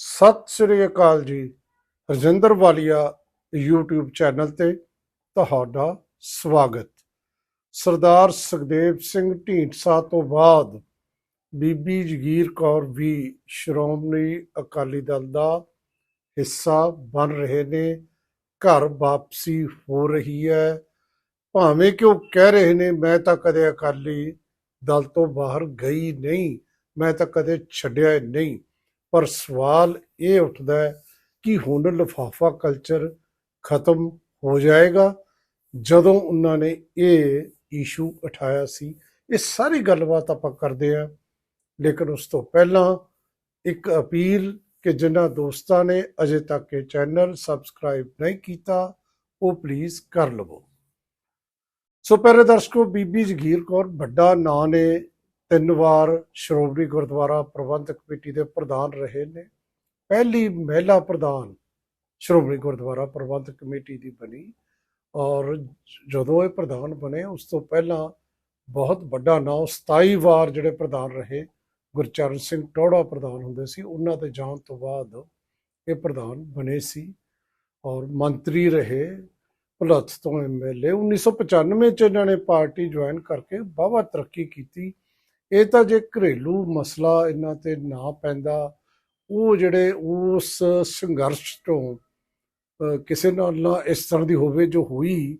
ਸਤਿ ਸ੍ਰੀ ਅਕਾਲ ਜੀ। ਰਜਿੰਦਰ ਵਾਲੀਆ YouTube channel ਤੇ ਤੁਹਾਡਾ ਸਵਾਗਤ। ਸਰਦਾਰ ਸੁਖਦੇਵ ਸਿੰਘ ਢੀਂਡਸਾ ਤੋਂ ਬਾਅਦ ਬੀਬੀ ਜਗੀਰ ਕੌਰ ਵੀ ਸ਼੍ਰੋਮਣੀ ਅਕਾਲੀ ਦਲ ਦਾ ਹਿੱਸਾ ਬਣ ਰਹੇ ਨੇ। ਘਰ ਵਾਪਸੀ ਹੋ ਰਹੀ ਹੈ। ਭਾਵੇਂ ਕਿ ਉਹ ਕਹਿ ਰਹੇ ਨੇ, ਮੈਂ ਤਾਂ ਕਦੇ ਅਕਾਲੀ ਦਲ ਤੋਂ ਬਾਹਰ ਗਈ ਨਹੀਂ, ਮੈਂ ਤਾਂ ਕਦੇ ਛੱਡਿਆ ਨਹੀਂ। ਪਰ ਸਵਾਲ ਇਹ ਉੱਠਦਾ ਹੈ ਕਿ ਹੁਣ ਲਿਫਾਫਾ ਕਲਚਰ ਖਤਮ ਹੋ ਜਾਏਗਾ। ਜਦੋਂ ਉਹਨਾਂ ਨੇ ਇਹ ਇਸ਼ੂ ਉਠਾਇਆ ਸੀ, ਇਹ ਸਾਰੀ ਗੱਲਬਾਤ ਆਪਾਂ ਕਰਦੇ ਹਾਂ। ਲੇਕਿਨ ਉਸ ਤੋਂ ਪਹਿਲਾਂ ਇੱਕ ਅਪੀਲ ਕਿ ਜਿਨ੍ਹਾਂ ਦੋਸਤਾਂ ਨੇ ਅਜੇ ਤੱਕ ਇਹ ਚੈਨਲ ਸਬਸਕ੍ਰਾਈਬ ਨਹੀਂ ਕੀਤਾ, ਉਹ ਪਲੀਜ਼ ਕਰ ਲਵੋ। ਸੋ ਪਿਆਰੇ ਦਰਸ਼ਕੋ, ਬੀਬੀ ਜਗੀਰ ਕੌਰ ਵੱਡਾ ਨਾਂ ਨੇ ਤਿੰਨ ਵਾਰ ਸ਼੍ਰੋਮਣੀ ਗੁਰਦੁਆਰਾ ਪ੍ਰਬੰਧਕ ਕਮੇਟੀ ਦੇ ਪ੍ਰਧਾਨ ਰਹੇ ਨੇ। ਪਹਿਲੀ ਮਹਿਲਾ ਪ੍ਰਧਾਨ ਸ਼੍ਰੋਮਣੀ ਗੁਰਦੁਆਰਾ ਪ੍ਰਬੰਧਕ ਕਮੇਟੀ ਦੀ ਬਣੀ ਔਰ ਜਦੋਂ ਇਹ ਪ੍ਰਧਾਨ ਬਣੇ, ਉਸ ਤੋਂ ਪਹਿਲਾਂ ਬਹੁਤ ਵੱਡਾ ਨਾਂ 27 ਵਾਰ ਜਿਹੜੇ ਪ੍ਰਧਾਨ ਰਹੇ, ਗੁਰਚਰਨ ਸਿੰਘ ਟੋੜਾ ਪ੍ਰਧਾਨ ਹੁੰਦੇ ਸੀ, ਉਹਨਾਂ ਦੇ ਜਾਣ ਤੋਂ ਬਾਅਦ ਇਹ ਪ੍ਰਧਾਨ ਬਣੇ ਸੀ ਔਰ ਮੰਤਰੀ ਰਹੇ। ਭੁਲੱਥ ਤੋਂ ਐਮਐਲਏ 1995 ਚ ਇਹਨਾਂ ਨੇ ਪਾਰਟੀ ਜੁਆਇਨ ਕਰਕੇ ਵਾਹਵਾ ਤਰੱਕੀ ਕੀਤੀ। ਇਹ ਤਾਂ ਜੇ ਘਰੇਲੂ ਮਸਲਾ ਇਹਨਾਂ ਤੇ ਨਾ ਪੈਂਦਾ, ਉਹ ਜਿਹੜੇ ਉਸ ਸੰਘਰਸ਼ ਤੋਂ ਕਿਸੇ ਨਾਲ ਨਾ ਇਸ ਤਰ੍ਹਾਂ ਦੀ ਹੋਵੇ ਜੋ ਹੋਈ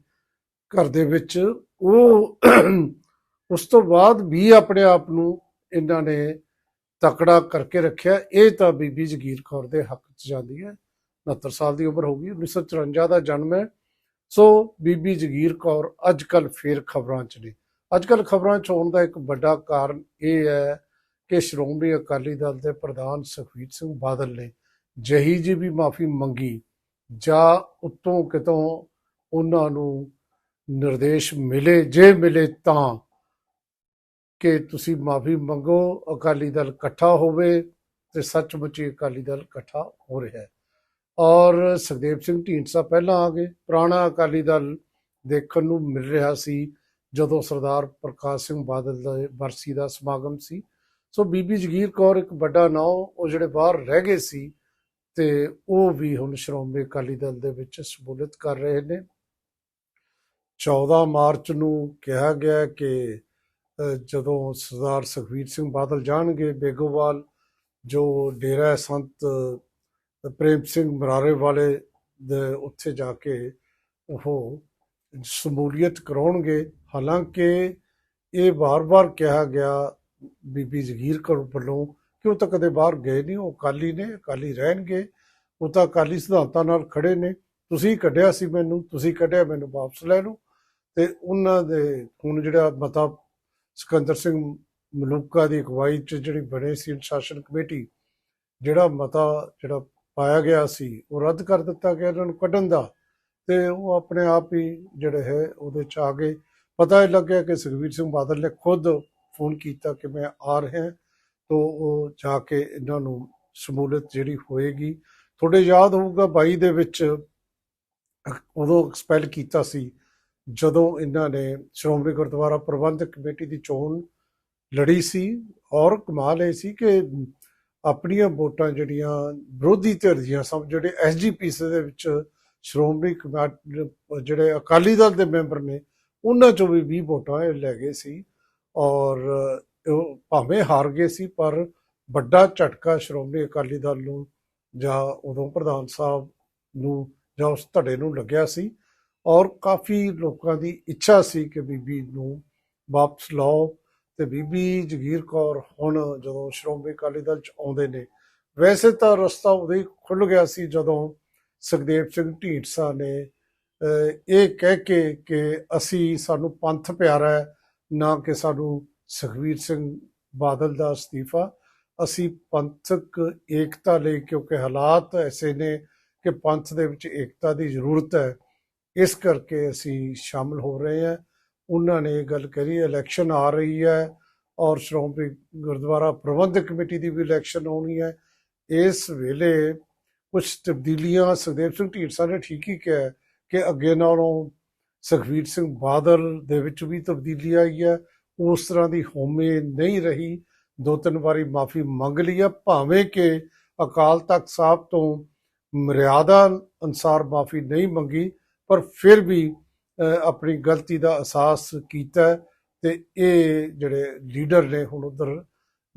ਘਰ ਦੇ ਵਿੱਚ, ਉਹ ਉਸ ਤੋਂ ਬਾਅਦ ਵੀ ਆਪਣੇ ਆਪ ਨੂੰ ਇਹਨਾਂ ਨੇ ਤਕੜਾ ਕਰਕੇ ਰੱਖਿਆ। ਇਹ ਤਾਂ ਬੀਬੀ ਜਗੀਰ ਕੌਰ ਦੇ ਹੱਕ 'ਚ ਜਾਂਦੀ ਹੈ। 69 ਸਾਲ ਦੀ ਉਮਰ ਹੋ ਗਈ 1954 ਦਾ ਜਨਮ ਹੈ। ਸੋ ਬੀਬੀ ਜਗੀਰ ਕੌਰ ਅੱਜ ਕੱਲ ਫੇਰ ਖਬਰਾਂ 'ਚ ਨੇ। ਅੱਜ ਕੱਲ ਖਬਰਾਂ 'ਚ ਹੋਣ ਦਾ ਇੱਕ ਵੱਡਾ ਕਾਰਨ ਇਹ ਹੈ ਕਿ ਸ਼੍ਰੋਮਣੀ ਅਕਾਲੀ ਦਲ ਦੇ ਪ੍ਰਧਾਨ ਸੁਖਬੀਰ ਸਿੰਘ ਬਾਦਲ ਨੇ ਜਹੀ ਜੀ ਵੀ ਮਾਫੀ ਮੰਗੀ ਜਾਂ ਉਤੋਂ ਕਿਤੋਂ ਉਹਨਾਂ ਨੂੰ ਨਿਰਦੇਸ਼ ਮਿਲੇ, ਜੇ ਮਿਲੇ ਤਾਂ ਕਿ ਤੁਸੀਂ ਮਾਫੀ ਮੰਗੋ, ਅਕਾਲੀ ਦਲ ਇਕੱਠਾ ਹੋਵੇ ਤੇ ਸੱਚਮੁੱਚ ਅਕਾਲੀ ਦਲ ਇਕੱਠਾ ਹੋ ਰਿਹਾ ਹੈ। ਔਰ ਸੁਖਦੇਵ ਸਿੰਘ ਢੀਂਡਸਾ ਪਹਿਲਾਂ ਆ ਗਏ, ਪੁਰਾਣਾ ਅਕਾਲੀ ਦਲ ਦੇਖਣ ਨੂੰ ਮਿਲ ਰਿਹਾ ਸੀ ਜਦੋਂ ਸਰਦਾਰ ਪ੍ਰਕਾਸ਼ ਸਿੰਘ ਬਾਦਲ ਦਾ ਵਰਸੀ ਦਾ ਸਮਾਗਮ ਸੀ। ਸੋ ਬੀਬੀ ਜਗੀਰ ਕੌਰ ਇੱਕ ਵੱਡਾ ਨਾਂ, ਉਹ ਜਿਹੜੇ ਬਾਹਰ ਰਹਿ ਗਏ ਸੀ ਤੇ ਉਹ ਵੀ ਹੁਣ ਸ਼੍ਰੋਮਣੀ ਅਕਾਲੀ ਦਲ ਦੇ ਵਿੱਚ ਸ਼ਮੂਲੀਅਤ ਕਰ ਰਹੇ ਨੇ। 14 ਮਾਰਚ ਨੂੰ ਕਿਹਾ ਗਿਆ ਕਿ ਜਦੋਂ ਸਰਦਾਰ ਸੁਖਬੀਰ ਸਿੰਘ ਬਾਦਲ ਜਾਣਗੇ ਬੇਗੋਵਾਲ, ਜੋ ਡੇਰਾ ਸੰਤ ਪ੍ਰੇਮ ਸਿੰਘ ਮਰਾਰੇ ਵਾਲੇ ਦੇ ਉੱਥੇ ਜਾ ਕੇ ਉਹ ਸ਼ਮੂਲੀਅਤ ਕਰਾਉਣਗੇ। ਹਾਲਾਂਕਿ ਇਹ ਵਾਰ-ਵਾਰ ਕਿਹਾ ਗਿਆ ਬੀਬੀ ਜਗੀਰ ਕੌਰ ਵੱਲੋਂ ਕਿ ਉਹ ਤਾਂ ਕਦੇ ਬਾਹਰ ਗਏ ਨਹੀਂ? ਉਹ ਅਕਾਲੀ ਨੇ, ਅਕਾਲੀ ਰਹਿਣਗੇ। ਉਹ ਤਾਂ ਅਕਾਲੀ ਸਿਧਾਂਤਾਂ ਨਾਲ ਖੜੇ ਨੇ। ਤੁਸੀਂ ਕੱਢਿਆ ਸੀ ਮੈਨੂੰ, ਤੁਸੀਂ ਕੱਢਿਆ ਮੈਨੂੰ ਵਾਪਸ ਲੈ ਲਓ। ਤੇ ਉਹਨਾਂ ਦੇ ਹੁਣ ਜਿਹੜਾ ਮਤਾ ਸਿਕੰਦਰ ਸਿੰਘ ਮਲੂਕਾ ਦੀ ਅਗਵਾਈ ਚ ਜਿਹੜੀ ਬਣੇ ਸੀ ਅਨੁਸ਼ਾਸਨ ਕਮੇਟੀ, ਜਿਹੜਾ ਮਤਾ ਜਿਹੜਾ ਪਾਇਆ ਗਿਆ ਸੀ, ਉਹ ਰੱਦ ਕਰ ਦਿੱਤਾ ਗਿਆ ਇਹਨਾਂ ਨੂੰ ਕੱਢਣ ਦਾ। ਤੇ ਉਹ ਆਪਣੇ ਆਪ ਹੀ ਜਿਹੜੇ ਹੈ ਉਹਦੇ ਚ ਆ ਗਏ। ਪਤਾ ਹੀ ਲੱਗਿਆ ਕਿ ਸੁਖਬੀਰ ਸਿੰਘ ਬਾਦਲ ਨੇ ਖੁਦ ਫੋਨ ਕੀਤਾ ਕਿ ਮੈਂ ਆ ਰਿਹਾ ਹਾਂ, ਤੋ ਉਹ ਜਾ ਕੇ ਇਹਨਾਂ ਨੂੰ ਸ਼ਮੂਲੀਅਤ ਜਿਹੜੀ ਹੋਏਗੀ। ਤੁਹਾਡੇ ਯਾਦ ਹੋਊਗਾ 22 ਦੇ ਵਿੱਚ ਉਦੋਂ ਐਕਸਪੈਲ ਕੀਤਾ ਸੀ, ਜਦੋਂ ਇਹਨਾਂ ਨੇ ਸ਼੍ਰੋਮਣੀ ਗੁਰਦੁਆਰਾ ਪ੍ਰਬੰਧਕ ਕਮੇਟੀ ਦੀ ਚੋਣ ਲੜੀ ਸੀ ਔਰ ਕਮਾਲ ਇਹ ਸੀ ਕਿ ਆਪਣੀਆਂ ਵੋਟਾਂ ਜਿਹੜੀਆਂ ਵਿਰੋਧੀ ਧਿਰ ਦੀਆਂ ਸਭ ਜਿਹੜੇ ਐਸਜੀਪੀਸੀ ਦੇ ਵਿੱਚ ਸ਼੍ਰੋਮਣੀ ਕਮੇਟੀ ਜਿਹੜੇ ਅਕਾਲੀ ਦਲ ਦੇ ਮੈਂਬਰ ਨੇ, ਉਹਨਾਂ ਚੋਂ ਵੀ 20 ਵੋਟਾਂ ਇਹ ਲੈ ਗਏ ਸੀ ਔਰ ਭਾਵੇਂ ਹਾਰ ਗਏ ਸੀ, ਪਰ ਵੱਡਾ ਝਟਕਾ ਸ਼੍ਰੋਮਣੀ ਅਕਾਲੀ ਦਲ ਨੂੰ ਜਾਂ ਉਦੋਂ ਪ੍ਰਧਾਨ ਸਾਹਿਬ ਨੂੰ ਜਾਂ ਉਸ ਧੜੇ ਨੂੰ ਲੱਗਿਆ ਸੀ ਔਰ ਕਾਫੀ ਲੋਕਾਂ ਦੀ ਇੱਛਾ ਸੀ ਕਿ ਬੀਬੀ ਨੂੰ ਵਾਪਸ ਲਾਓ ਤੇ ਬੀਬੀ ਜਗੀਰ ਕੌਰ ਹੁਣ ਜਦੋਂ ਸ਼੍ਰੋਮਣੀ ਅਕਾਲੀ ਦਲ ਚ ਆਉਂਦੇ ਨੇ, ਵੈਸੇ ਤਾਂ ਰਸਤਾ ਉਦੋਂ ਹੀ ਖੁੱਲ ਗਿਆ ਸੀ ਜਦੋਂ ਸੁਖਦੇਵ ਸਿੰਘ ਢੀਂਡਸਾ ਨੇ ਇਹ ਕਹਿ ਕੇ ਕਿ ਅਸੀਂ, ਸਾਨੂੰ ਪੰਥ ਪਿਆਰਾ ਹੈ, ਨਾ ਕਿ ਸਾਨੂੰ ਸੁਖਵੀਰ ਸਿੰਘ ਬਾਦਲ ਦਾ ਅਸਤੀਫਾ। ਅਸੀਂ ਪੰਥਕ ਏਕਤਾ ਲਈ, ਕਿਉਂਕਿ ਹਾਲਾਤ ਐਸੇ ਨੇ ਕਿ ਪੰਥ ਦੇ ਵਿੱਚ ਏਕਤਾ ਦੀ ਜ਼ਰੂਰਤ ਹੈ, ਇਸ ਕਰਕੇ ਅਸੀਂ ਸ਼ਾਮਲ ਹੋ ਰਹੇ ਹਾਂ। ਉਹਨਾਂ ਨੇ ਇਹ ਗੱਲ ਕਰੀ ਇਲੈਕਸ਼ਨ ਆ ਰਹੀ ਹੈ ਔਰ ਸ਼੍ਰੋਮਣੀ ਗੁਰਦੁਆਰਾ ਪ੍ਰਬੰਧਕ ਕਮੇਟੀ ਦੀ ਵੀ ਇਲੈਕਸ਼ਨ ਹੋਣੀ ਹੈ। ਇਸ ਵੇਲੇ ਕੁਝ ਤਬਦੀਲੀਆਂ ਸੁਖਦੇਵ ਸਿੰਘ ਢੀਂਡਸਾ ਨੇ ਠੀਕ ਹੀ ਕਿਹਾ ਕਿ ਅੱਗੇ ਨਾਲੋਂ ਸੁਖਬੀਰ ਸਿੰਘ ਬਾਦਲ ਦੇ ਵਿੱਚ ਵੀ ਤਬਦੀਲੀ ਆਈ ਹੈ, ਉਸ ਤਰ੍ਹਾਂ ਦੀ ਹੋਮੇ ਨਹੀਂ ਰਹੀ। ਦੋ ਤਿੰਨ ਵਾਰੀ ਮਾਫੀ ਮੰਗ ਲਈ ਹੈ, ਭਾਵੇਂ ਕਿ ਅਕਾਲ ਤਖਤ ਸਾਹਿਬ ਤੋਂ ਮਰਿਆਦਾ ਅਨਸਾਰ ਮਾਫੀ ਨਹੀਂ ਮੰਗੀ, ਪਰ ਫਿਰ ਵੀ ਆਪਣੀ ਗਲਤੀ ਦਾ ਅਹਿਸਾਸ ਕੀਤਾ ਹੈ ਤੇ ਇਹ ਜਿਹੜੇ ਲੀਡਰ ਨੇ ਹੁਣ ਉਧਰ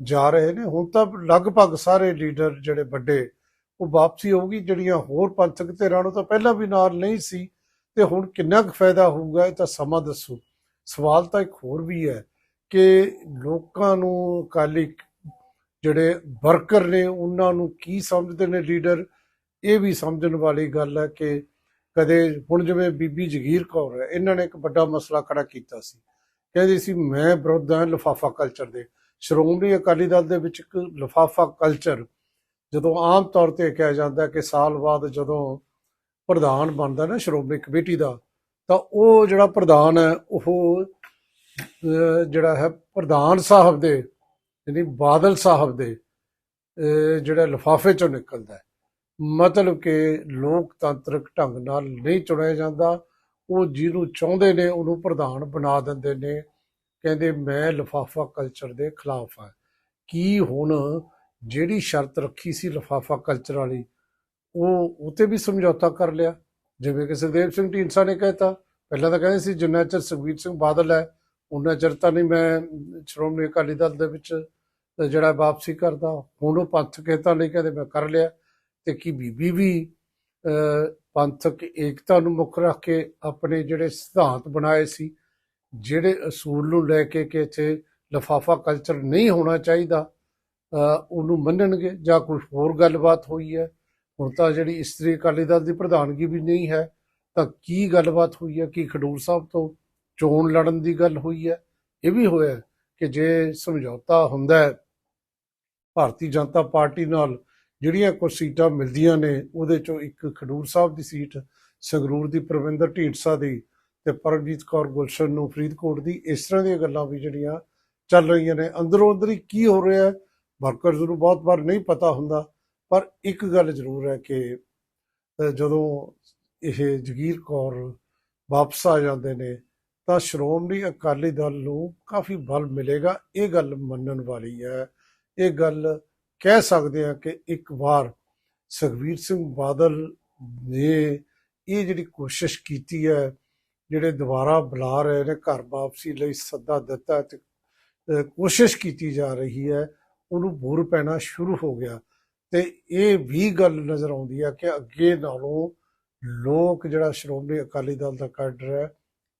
ਜਾ ਰਹੇ ਨੇ, ਹੁਣ ਤਾਂ ਲਗਭਗ ਸਾਰੇ ਲੀਡਰ ਜਿਹੜੇ ਵੱਡੇ ਉਹ ਵਾਪਸੀ ਹੋਊਗੀ ਜਿਹੜੀਆਂ ਹੋਰ ਪੰਥਕ ਧਿਰਾਂ ਨੂੰ ਤਾਂ ਪਹਿਲਾਂ ਵੀ ਨਾਲ ਨਹੀਂ ਸੀ, ਤੇ ਹੁਣ ਕਿੰਨਾ ਕੁ ਫਾਇਦਾ ਹੋਊਗਾ ਇਹ ਤਾਂ ਸਮਾਂ ਦੱਸੋ। ਸਵਾਲ ਤਾਂ ਇੱਕ ਹੋਰ ਵੀ ਹੈ ਕਿ ਲੋਕਾਂ ਨੂੰ ਅਕਾਲੀ ਜਿਹੜੇ ਵਰਕਰ ਨੇ, ਉਹਨਾਂ ਨੂੰ ਕੀ ਸਮਝਦੇ ਨੇ ਲੀਡਰ? ਇਹ ਵੀ ਸਮਝਣ ਵਾਲੀ ਗੱਲ ਹੈ ਕਿ ਕਦੇ ਹੁਣ ਜਿਵੇਂ ਬੀਬੀ ਜਗੀਰ ਕੌਰ ਹੈ, ਇਹਨਾਂ ਨੇ ਇੱਕ ਵੱਡਾ ਮਸਲਾ ਖੜਾ ਕੀਤਾ ਸੀ। ਕਹਿੰਦੀ ਸੀ, ਮੈਂ ਵਿਰੋਧ ਹਾਂ ਲਿਫਾਫਾ ਕਲਚਰ ਦੇ। ਸ਼੍ਰੋਮਣੀ ਅਕਾਲੀ ਦਲ ਦੇ ਵਿੱਚ ਇੱਕ ਲਿਫਾਫਾ ਕਲਚਰ ਜਦੋਂ ਆਮ ਤੌਰ ਤੇ ਕਿਹਾ ਜਾਂਦਾ ਕਿ ਸਾਲ ਬਾਅਦ ਜਦੋਂ ਪ੍ਰਧਾਨ ਬਣਦਾ ਨਾ ਸ਼੍ਰੋਮਣੀ ਕਮੇਟੀ ਦਾ, ਤਾਂ ਉਹ ਜਿਹੜਾ ਪ੍ਰਧਾਨ ਹੈ, ਉਹ ਜਿਹੜਾ ਹੈ ਪ੍ਰਧਾਨ ਸਾਹਿਬ ਦੇ, ਯਾਨੀ ਬਾਦਲ ਸਾਹਿਬ ਦੇ ਜਿਹੜਾ ਲਿਫਾਫੇ ਚੋਂ ਨਿਕਲਦਾ ਹੈ। ਮਤਲਬ ਕਿ ਲੋਕਤੰਤਰਕ ਢੰਗ ਨਾਲ ਨਹੀਂ ਚੁਣਿਆ ਜਾਂਦਾ। ਉਹ ਜਿਹਨੂੰ ਚਾਹੁੰਦੇ ਨੇ, ਉਹਨੂੰ ਪ੍ਰਧਾਨ ਬਣਾ ਦਿੰਦੇ ਨੇ। ਕਹਿੰਦੇ, ਮੈਂ ਲਿਫਾਫਾ ਕਲਚਰ ਦੇ ਖਿਲਾਫ ਹਾਂ। ਕੀ ਹੁਣ ਜਿਹੜੀ ਸ਼ਰਤ ਰੱਖੀ ਸੀ ਲਿਫਾਫਾ ਕਲਚਰ ਵਾਲੀ, ਉਹ, ਉਤੇ ਵੀ ਸਮਝੌਤਾ ਕਰ ਲਿਆ। ਜਿਵੇਂ ਕਿ ਸੁਖਦੇਵ ਸਿੰਘ ਢੀਂਡਸਾ ਨੇ ਕਹਿਤਾ, ਪਹਿਲਾਂ ਤਾਂ ਕਹਿੰਦੇ ਸੀ, ਜਿੰਨਾ ਚਿਰ ਸੁਖਬੀਰ ਸਿੰਘ ਬਾਦਲ ਹੈ ਉਹਨਾਂ ਚਿਰ ਤਾਂ ਨਹੀਂ ਮੈਂ ਸ਼੍ਰੋਮਣੀ ਅਕਾਲੀ ਦਲ ਦੇ ਵਿੱਚ ਜਿਹੜਾ ਵਾਪਸੀ ਕਰਦਾ। ਹੁਣ ਉਹ ਪੰਥ ਕਹਿਤਾ ਲਈ ਕਹਿੰਦੇ ਮੈਂ ਕਰ ਲਿਆ। ਤੇ ਕੀ ਬੀਬੀ ਵੀ ਪੰਥਕ ਏਕਤਾ ਨੂੰ ਮੁੱਖ ਰੱਖ ਕੇ ਆਪਣੇ ਜਿਹੜੇ ਸਿਧਾਂਤ ਬਣਾਏ ਸੀ, ਜਿਹੜੇ ਅਸੂਲ ਨੂੰ ਲੈ ਕੇ ਕਿ ਇੱਥੇ ਲਫਾਫਾ ਕਲਚਰ ਨਹੀਂ ਹੋਣਾ ਚਾਹੀਦਾ ਉਹਨੂੰ ਮੰਨਣਗੇ ਜਾਂ ਕੋਈ ਹੋਰ ਗੱਲਬਾਤ ਹੋਈ ਹੈ। ਹੁਣ ਤਾਂ ਜਿਹੜੀ ਇਸਤਰੀ ਅਕਾਲੀ ਦਲ ਦੀ ਪ੍ਰਧਾਨਗੀ ਵੀ ਨਹੀਂ ਹੈ, ਤਾਂ ਕੀ ਗੱਲਬਾਤ ਹੋਈ ਹੈ? ਕੀ ਖਡੂਰ ਸਾਹਿਬ ਤੋਂ ਚੋਣ ਲੜਨ ਦੀ ਗੱਲ ਹੋਈ ਹੈ? ਇਹ ਵੀ ਹੋਇਆ ਕਿ ਜੇ ਸਮਝੌਤਾ ਹੁੰਦਾ ਹੈ, ਭਾਰਤੀ ਜਨਤਾ ਪਾਰਟੀ ਨਾਲ ਜਿਹੜੀਆਂ ਕੁਝ ਸੀਟਾਂ ਮਿਲਦੀਆਂ ਨੇ, ਉਹਦੇ ਚੋਂ ਇੱਕ ਖਡੂਰ ਸਾਹਿਬ ਦੀ ਸੀਟ, ਸੰਗਰੂਰ ਦੀ ਪ੍ਰਵਿੰਦਰ ਢੀਂਡਸਾ ਦੀ ਤੇ ਪਰਮਜੀਤ ਕੌਰ ਗੁਲਸ਼ਨ ਨੂੰ ਫਰੀਦਕੋਟ ਦੀ, ਇਸ ਤਰ੍ਹਾਂ ਦੀਆਂ ਗੱਲਾਂ ਵੀ ਜਿਹੜੀਆਂ ਚੱਲ ਰਹੀਆਂ ਨੇ। ਅੰਦਰੋਂ ਅੰਦਰ ਹੀ ਕੀ ਹੋ ਰਿਹਾ ਹੈ? ਵਰਕਰਸ ਨੂੰ ਬਹੁਤ ਵਾਰ ਨਹੀਂ ਪਤਾ ਹੁੰਦਾ, ਪਰ ਇੱਕ ਗੱਲ ਜ਼ਰੂਰ ਹੈ ਕਿ ਜਦੋਂ ਇਹ ਜਗੀਰ ਕੌਰ ਵਾਪਸ ਆ ਜਾਂਦੇ ਨੇ, ਤਾਂ ਸ਼੍ਰੋਮਣੀ ਅਕਾਲੀ ਦਲ ਨੂੰ ਕਾਫੀ ਬਲ ਮਿਲੇਗਾ। ਇਹ ਗੱਲ ਮੰਨਣ ਵਾਲੀ ਹੈ। ਇਹ ਗੱਲ ਕਹਿ ਸਕਦੇ ਹਾਂ ਕਿ ਇੱਕ ਵਾਰ ਸੁਖਬੀਰ ਸਿੰਘ ਬਾਦਲ ਨੇ ਇਹ ਜਿਹੜੀ ਕੋਸ਼ਿਸ਼ ਕੀਤੀ ਹੈ, ਜਿਹੜੇ ਦੁਬਾਰਾ ਬੁਲਾ ਰਹੇ ਨੇ, ਘਰ ਵਾਪਸੀ ਲਈ ਸੱਦਾ ਦਿੱਤਾ ਤੇ ਕੋਸ਼ਿਸ਼ ਕੀਤੀ ਜਾ ਰਹੀ ਹੈ ਉਹਨੂੰ ਬੁਰ ਪੈਣਾ ਸ਼ੁਰੂ ਹੋ ਗਿਆ। ਤੇ ਇਹ ਵੀ ਗੱਲ ਨਜ਼ਰ ਆਉਂਦੀ ਹੈ ਕਿ ਅੱਗੇ ਨਾਲੋਂ ਲੋਕ ਜਿਹੜਾ ਸ਼੍ਰੋਮਣੀ ਅਕਾਲੀ ਦਲ ਦਾ ਕੈਡਰ ਹੈ,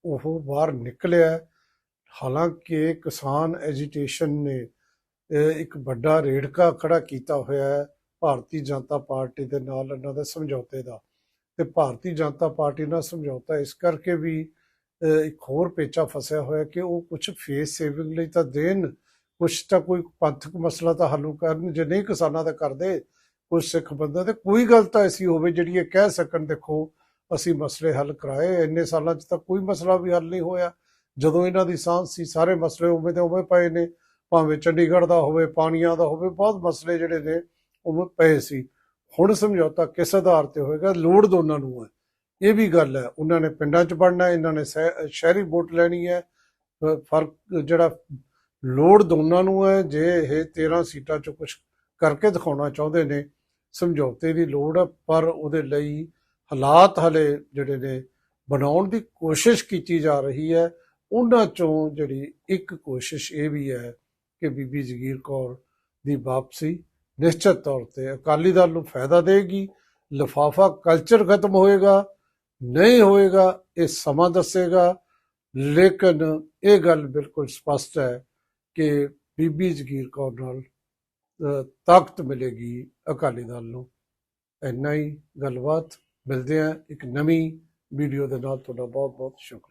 ਉਹ ਬਾਹਰ ਨਿਕਲਿਆ ਹਾਲਾਂਕਿ ਕਿਸਾਨ ਐਜੀਟੇਸ਼ਨ ਨੇ ਇੱਕ ਵੱਡਾ ਰੇੜਕਾ ਖੜਾ ਕੀਤਾ ਹੋਇਆ ਹੈ ਭਾਰਤੀ ਜਨਤਾ ਪਾਰਟੀ ਦੇ ਨਾਲ ਇਹਨਾਂ ਦੇ ਸਮਝੌਤੇ ਦਾ। ਤੇ ਭਾਰਤੀ ਜਨਤਾ ਪਾਰਟੀ ਨਾਲ ਸਮਝੌਤਾ ਇਸ ਕਰਕੇ ਵੀ ਇੱਕ ਹੋਰ ਪੇਚਾ ਫਸਿਆ ਹੋਇਆ ਕਿ ਉਹ ਕੁਝ ਫੇਸ ਸੇਵਿੰਗ ਲਈ ਤਾਂ ਦੇਣ ਕੁਛ ਤਾਂ ਕੋਈ ਪੰਥਕ ਮਸਲਾ ਤਾਂ ਹੱਲ ਕਰਨ, ਜੇ ਨਹੀਂ ਕਿਸਾਨਾਂ ਦਾ ਕਰਦੇ ਕੋਈ ਸਿੱਖ ਬੰਦਾ ਤੇ ਕੋਈ ਗੱਲ ਤਾਂ ਐਸੀ ਹੋਵੇ ਜਿਹੜੀ ਇਹ ਕਹਿ ਸਕਣ, ਦੇਖੋ ਅਸੀਂ ਮਸਲੇ ਹੱਲ ਕਰਾਏ, ਇੰਨੇ ਸਾਲਾਂ 'ਚ ਤਾਂ ਕੋਈ ਮਸਲਾ ਵੀ ਹੱਲ ਨਹੀਂ ਹੋਇਆ। ਜਦੋਂ ਇਹਨਾਂ ਦੀ ਸਾਂਝ ਸੀ, ਸਾਰੇ ਮਸਲੇ ਉਵੇਂ ਦੇ ਉਵੇਂ ਪਏ ਨੇ, ਭਾਵੇਂ ਚੰਡੀਗੜ੍ਹ ਦਾ ਹੋਵੇ, ਪਾਣੀਆਂ ਦਾ ਹੋਵੇ, ਬਹੁਤ ਮਸਲੇ ਜਿਹੜੇ ਨੇ ਉਵੇਂ ਪਏ ਸੀ। ਹੁਣ ਸਮਝੌਤਾ ਕਿਸ ਆਧਾਰ ਤੇ ਹੋਏਗਾ? ਲੋੜ ਦੋਨਾਂ ਨੂੰ ਹੈ। ਇਹ ਵੀ ਗੱਲ ਹੈ, ਉਹਨਾਂ ਨੇ ਪਿੰਡਾਂ 'ਚ ਪੜਨਾ ਇਹਨਾਂ ਨੇ ਸ਼ਹਿ- ਸ਼ਹਿਰੀ ਵੋਟ ਲੈਣੀ ਹੈ। ਫ਼ਰਕ ਜਿਹੜਾ ਲੋੜ ਦੋਨਾਂ ਨੂੰ ਹੈ, ਜੇ ਇਹ 13 ਸੀਟਾਂ 'ਚੋਂ ਕੁਝ ਕਰਕੇ ਦਿਖਾਉਣਾ ਚਾਹੁੰਦੇ ਨੇ, ਸਮਝੌਤੇ ਦੀ ਲੋੜ ਹੈ, ਪਰ ਉਹਦੇ ਲਈ ਹਾਲਾਤ ਹਲੇ ਜਿਹੜੇ ਨੇ ਬਣਾਉਣ ਦੀ ਕੋਸ਼ਿਸ਼ ਕੀਤੀ ਜਾ ਰਹੀ ਹੈ। ਉਹਨਾਂ ਚੋਂ ਜਿਹੜੀ ਇੱਕ ਕੋਸ਼ਿਸ਼ ਇਹ ਵੀ ਹੈ ਕਿ ਬੀਬੀ ਜਗੀਰ ਕੌਰ ਦੀ ਵਾਪਸੀ ਨਿਸ਼ਚਿਤ ਤੌਰ ਤੇ ਅਕਾਲੀ ਦਲ ਨੂੰ ਫਾਇਦਾ ਦੇਗੀ ਲਿਫਾਫਾ ਕਲਚਰ ਖਤਮ ਹੋਏਗਾ, ਨਹੀਂ ਹੋਏਗਾ ਇਹ ਸਮਾਂ ਦੱਸੇਗਾ, ਲੇਕਿਨ ਇਹ ਗੱਲ ਬਿਲਕੁਲ ਸਪਸ਼ਟ ਹੈ ਕਿ ਬੀਬੀ ਜਗੀਰ ਕੌਰ ਨਾਲ ਤਾਕਤ ਮਿਲੇਗੀ ਅਕਾਲੀ ਦਲ ਨੂੰ। ਇੰਨਾ ਹੀ, ਗੱਲਬਾਤ, ਮਿਲਦੇ ਆ ਇੱਕ ਨਵੀਂ ਵੀਡੀਓ ਦੇ ਨਾਲ। ਤੁਹਾਡਾ ਬਹੁਤ ਬਹੁਤ ਸ਼ੁਕਰੀਆ।